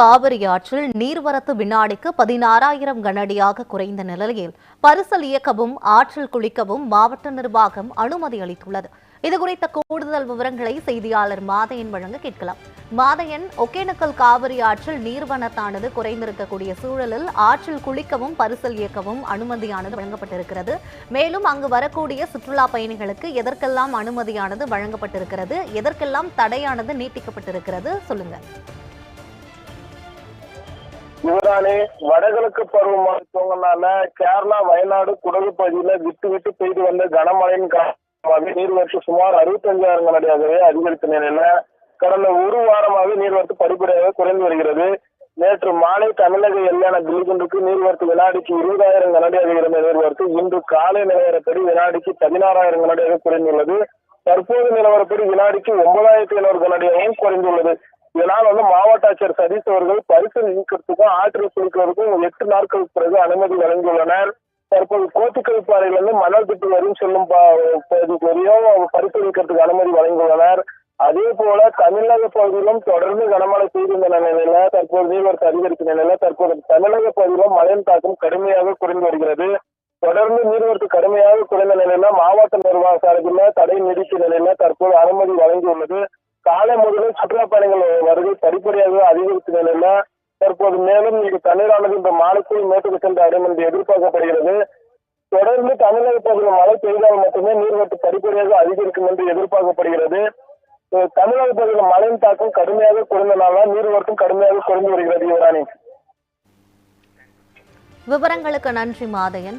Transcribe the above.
காவிரி ஆற்றில் நீர்வரத்து வினாடிக்கு பதினாறாயிரம் கனஅடியாக குறைந்த நிலையில் பரிசல் இயக்கவும் ஆற்றில் குளிக்கவும் மாவட்ட நிர்வாகம் அனுமதி அளித்துள்ளது. இதுகுறித்த கூடுதல் விவரங்களை செய்தியாளர் மாதையன் வழங்க கேட்கலாம். மாதையன் ஒகேனக்கல் காவிரி ஆற்றில் நீர்வனத்தானது குறைந்திருக்கக்கூடிய சூழலில் ஆற்றில் குளிக்கவும் பரிசல் இயக்கவும் அனுமதியானது வழங்கப்பட்டிருக்கிறது. மேலும் அங்கு வரக்கூடிய சுற்றுலா பயணிகளுக்கு எதற்கெல்லாம் அனுமதியானது வழங்கப்பட்டிருக்கிறது? எதற்கெல்லாம் தடையானது நீட்டிக்கப்பட்டிருக்கிறது? சொல்லுங்க. யுவராணி வடகிழக்கு பருவமழை துவங்கினால கேரளா வயநாடு குடகு பகுதியில விட்டு விட்டு பெய்து வந்த கனமழையின் காரணமாக நீர்வரத்து சுமார் அறுபத்தஞ்சாயிரம் கனடியாகவே அதிகரித்த நிலையில கடந்த ஒரு வாரமாக நீர்வரத்து படிப்படியாக குறைந்து வருகிறது. நேற்று மாலை தமிழக எல்லையான பில்குண்டுக்கு நீர்வரத்து வினாடிக்கு இருபதாயிரம் கனடியாக இருந்த நீர்வரத்து இன்று காலை நிலவரப்படி வினாடிக்கு பதினாறாயிரம் கனடியாக குறைந்துள்ளது. தற்போது நிலவரப்படி வினாடிக்கு ஒன்பதாயிரத்தி ஐநூறு கனடியாகவும் குறைந்துள்ளது. இதனால் வந்து மாவட்ட ஆட்சியர் சதீஷ் அவர்கள் பரிசு நீக்கிறதுக்கும் ஆற்றல் குளிக்கிறதுக்கும் எட்டு நாட்களுக்கு பிறகு அனுமதி வழங்கியுள்ளனர். தற்போது கோத்துக்கல் பாறையிலிருந்து மணல் திட்டு வரையும் செல்லும் பா- பரிசு நீக்கிறதுக்கு அனுமதி வழங்கியுள்ளனர். அதே போல தமிழக பகுதியிலும் தொடர்ந்து கனமழை பெய்திருந்த நிலையில தற்போது நீர்வரத்து அதிகரிக்கும் நிலையில தற்போது தமிழக பகுதியிலும் மழையின் தாக்கம் கடுமையாக குறைந்து வருகிறது. தொடர்ந்து நீர்வரத்து கடுமையாக குறைந்த நிலையில மாவட்ட நிர்வாக சார்பில் தடை நீடித்த நிலையில தற்போது அனுமதி வழங்கியுள்ளது. காலை முதலில் சுற்றுலா பயணிகள் வருகை படிப்படியாக அதிகரித்த நிலையில தற்போது மேலும் இங்கு தண்ணீரானது இந்த மாலைக்குள் மேட்டுக்கு சென்று அடையும் என்று எதிர்பார்க்கப்படுகிறது. தொடர்ந்து தமிழக பகுதியில் மழை பெய்தால் மட்டுமே நீர்வரத்து படிப்படியாக அதிகரிக்கும் என்று எதிர்பார்க்கப்படுகிறது. தமிழக பகுதியில் மழையின் தாக்கம் கடுமையாக குறைந்தனால நீர்வரத்தும் கடுமையாக குறைந்து வருகிறது. யுவராணி. விவரங்களுக்கு நன்றி மாதையன்.